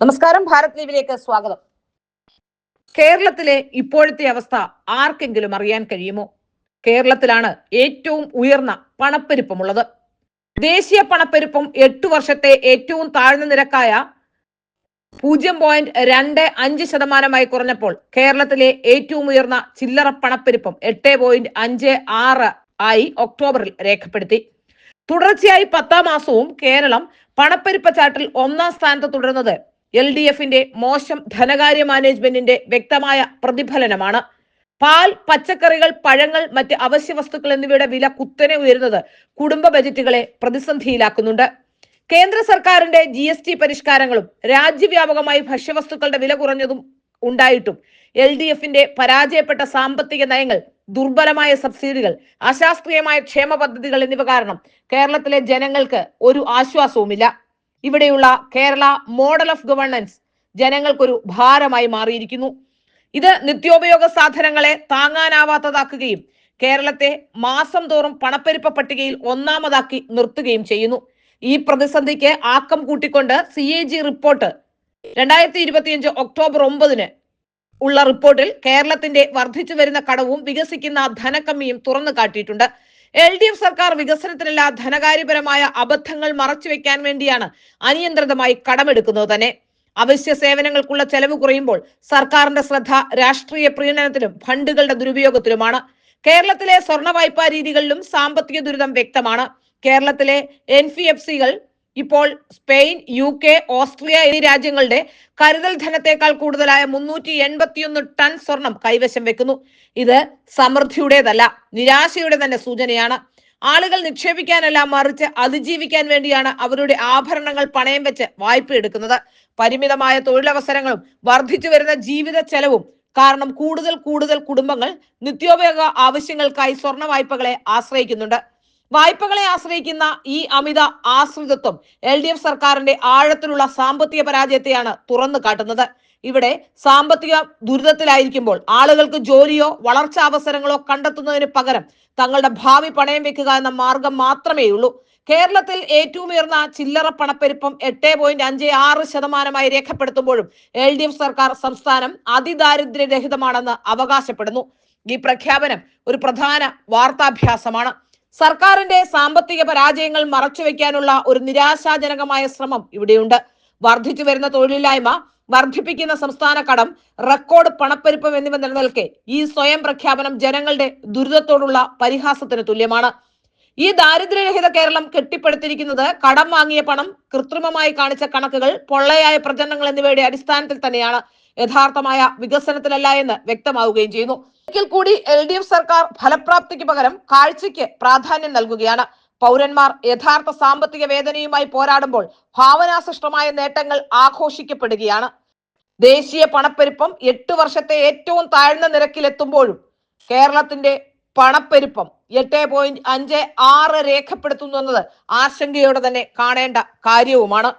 നമസ്കാരം ഭാരത് ലീവിലേക്ക് സ്വാഗതം. കേരളത്തിലെ ഇപ്പോഴത്തെ അവസ്ഥ ആർക്കെങ്കിലും അറിയാൻ കഴിയുമോ? കേരളത്തിലാണ് ഏറ്റവും ഉയർന്ന പണപ്പെരുപ്പമുള്ളത്. ദേശീയ പണപ്പെരുപ്പം എട്ടു വർഷത്തെ ഏറ്റവും താഴ്ന്ന നിരക്കായ പൂജ്യം പോയിന്റ് രണ്ട് അഞ്ച് ശതമാനമായി കുറഞ്ഞപ്പോൾ കേരളത്തിലെ ഏറ്റവും ഉയർന്ന ചില്ലറ പണപ്പെരുപ്പം എട്ട് പോയിന്റ് അഞ്ച് ആറ് ആയി ഒക്ടോബറിൽ രേഖപ്പെടുത്തി. തുടർച്ചയായി പത്താം മാസവും കേരളം പണപ്പെരുപ്പ ചാട്ടിൽ ഒന്നാം സ്ഥാനത്ത് തുടരുന്നത് എൽ ഡി എഫിന്റെ മോശം ധനകാര്യ മാനേജ്മെന്റിന്റെ വ്യക്തമായ പ്രതിഫലനമാണ്. പാൽ പച്ചക്കറികൾ പഴങ്ങൾ മറ്റ് അവശ്യ വസ്തുക്കൾ എന്നിവയുടെ വില കുത്തനെ ഉയരുന്നത് കുടുംബ ബജറ്റുകളെ പ്രതിസന്ധിയിലാക്കുന്നുണ്ട്. കേന്ദ്ര സർക്കാരിന്റെ ജി എസ് ടി പരിഷ്കാരങ്ങളും രാജ്യവ്യാപകമായി ഭക്ഷ്യവസ്തുക്കളുടെ വില കുറഞ്ഞതും ഉണ്ടായിട്ടും എൽ ഡി എഫിന്റെ പരാജയപ്പെട്ട സാമ്പത്തിക നയങ്ങൾ ദുർബലമായ സബ്സിഡികൾ അശാസ്ത്രീയമായ ക്ഷേമ പദ്ധതികൾ എന്നിവ കാരണം കേരളത്തിലെ ജനങ്ങൾക്ക് ഒരു ആശ്വാസവുമില്ല. ഇവിടെയുള്ള കേരള മോഡൽ ഓഫ് ഗവർണൻസ് ജനങ്ങൾക്കൊരു ഭാരമായി മാറിയിരിക്കുന്നു. ഇത് നിത്യോപയോഗ സാധനങ്ങളെ താങ്ങാനാവാത്തതാക്കുകയും കേരളത്തെ മാസം തോറും പണപ്പെരുപ്പ പട്ടികയിൽ ഒന്നാമതാക്കി നിർത്തുകയും ചെയ്യുന്നു. ഈ പ്രതിസന്ധിക്ക് ആക്കം കൂട്ടിക്കൊണ്ട് സി എ ജി റിപ്പോർട്ട് രണ്ടായിരത്തി ഇരുപത്തിയഞ്ച് ഒക്ടോബർ ഒമ്പതിന് ഉള്ള റിപ്പോർട്ടിൽ കേരളത്തിന്റെ വർദ്ധിച്ചു വരുന്ന കടവും വികസിക്കുന്ന ധനക്കമ്മിയും തുറന്നു കാട്ടിയിട്ടുണ്ട് എൽ ഡി എഫ് സർക്കാർ വികസനത്തിനല്ല ധനകാര്യപരമായ അബദ്ധങ്ങൾ മറച്ചുവെക്കാൻ വേണ്ടിയാണ് അനിയന്ത്രിതമായി കടമെടുക്കുന്നത് തന്നെ. അവശ്യ സേവനങ്ങൾക്കുള്ള ചെലവ് കുറയുമ്പോൾ സർക്കാരിന്റെ ശ്രദ്ധ രാഷ്ട്രീയ പ്രീണനത്തിലും ഫണ്ടുകളുടെ ദുരുപയോഗത്തിലുമാണ്. കേരളത്തിലെ സ്വർണ വായ്പാ രീതികളിലും സാമ്പത്തിക ദുരിതം വ്യക്തമാണ്. കേരളത്തിലെ എൻ ഇപ്പോൾ സ്പെയിൻ യു കെ ഓസ്ട്രിയ എന്നീ രാജ്യങ്ങളുടെ കരുതൽ ധനത്തെക്കാൾ കൂടുതലായ മുന്നൂറ്റി എൺപത്തിയൊന്ന് ടൺ സ്വർണം കൈവശം വെക്കുന്നു. ഇത് സമൃദ്ധിയുടേതല്ല നിരാശയുടെ തന്നെ സൂചനയാണ്. ആളുകൾ നിക്ഷേപിക്കാനല്ല മറിച്ച് അതിജീവിക്കാൻ വേണ്ടിയാണ് അവരുടെ ആഭരണങ്ങൾ പണയം വെച്ച് വായ്പ എടുക്കുന്നത്. പരിമിതമായ തൊഴിലവസരങ്ങളും വർദ്ധിച്ചു വരുന്ന ജീവിത ചെലവും കാരണം കൂടുതൽ കൂടുതൽ കുടുംബങ്ങൾ നിത്യോപയോഗ ആവശ്യങ്ങൾക്കായി സ്വർണ വായ്പകളെ ആശ്രയിക്കുന്നുണ്ട്. വായ്പകളെ ആശ്രയിക്കുന്ന ഈ അമിത ആശ്രിതത്വം എൽ ഡി എഫ് സർക്കാരിന്റെ ആഴത്തിലുള്ള സാമ്പത്തിക പരാജയത്തെയാണ് തുറന്നു കാട്ടുന്നത്. ഇവിടെ സാമ്പത്തിക ദുരിതത്തിലായിരിക്കുമ്പോൾ ആളുകൾക്ക് ജോലിയോ വളർച്ചാ അവസരങ്ങളോ കണ്ടെത്തുന്നതിന് പകരം തങ്ങളുടെ ഭാവി പണയം വെക്കുക എന്ന മാർഗം മാത്രമേ ഉള്ളൂ കേരളത്തിൽ ഏറ്റവും ഉയർന്ന ചില്ലറ പണപ്പെരുപ്പം എട്ട് പോയിന്റ് അഞ്ച് ആറ് ശതമാനമായി രേഖപ്പെടുത്തുമ്പോഴും എൽ ഡി എഫ് സർക്കാർ സംസ്ഥാനം അതിദാരിദ്ര്യരഹിതമാണെന്ന് അവകാശപ്പെടുന്നു. ഈ പ്രഖ്യാപനം ഒരു പ്രധാന വാർത്താഭ്യാസമാണ്. സർക്കാരിന്റെ സാമ്പത്തിക പരാജയങ്ങൾ മറച്ചു മറച്ചുവെക്കാനുള്ള ഒരു നിരാശാജനകമായ ശ്രമം ഇവിടെയുണ്ട്. വർദ്ധിച്ചു വരുന്ന തൊഴിലില്ലായ്മ വർദ്ധിപ്പിക്കുന്ന സംസ്ഥാന കടം റെക്കോർഡ് പണപ്പെരുപ്പം എന്നിവ നിലനിൽക്കെ ഈ സ്വയം പ്രഖ്യാപനം ജനങ്ങളുടെ ദുരിതത്തോടുള്ള പരിഹാസത്തിന് തുല്യമാണ്. ഈ ദാരിദ്ര്യരഹിത കേരളം കെട്ടിപ്പടുത്തിരിക്കുന്നത് കടം വാങ്ങിയ പണം കൃത്രിമമായി കാണിച്ച കണക്കുകൾ പൊള്ളയായ പ്രചരണങ്ങൾ എന്നിവയുടെ അടിസ്ഥാനത്തിൽ തന്നെയാണ്. യഥാർത്ഥമായ വികസനത്തിലല്ല എന്ന് വ്യക്തമാവുകയും ചെയ്യുന്നു. ഒരിക്കൽ കൂടി എൽ ഡി എഫ് സർക്കാർ ഫലപ്രാപ്തിക്ക് പകരം കാഴ്ചയ്ക്ക് പ്രാധാന്യം നൽകുകയാണ്. പൗരന്മാർ യഥാർത്ഥ സാമ്പത്തിക വേദനയുമായി പോരാടുമ്പോൾ ഭാവനാസൃഷ്ടമായ നേട്ടങ്ങൾ ആഘോഷിക്കപ്പെടുകയാണ്. ദേശീയ പണപ്പെരുപ്പം എട്ട് വർഷത്തെ ഏറ്റവും താഴ്ന്ന നിരക്കിലെത്തുമ്പോഴും കേരളത്തിന്റെ പണപ്പെരുപ്പം എട്ട് പോയിന്റ് അഞ്ച് ആറ് രേഖപ്പെടുത്തുന്നു എന്നത് ആശങ്കയോടെ തന്നെ കാണേണ്ട കാര്യവുമാണ്.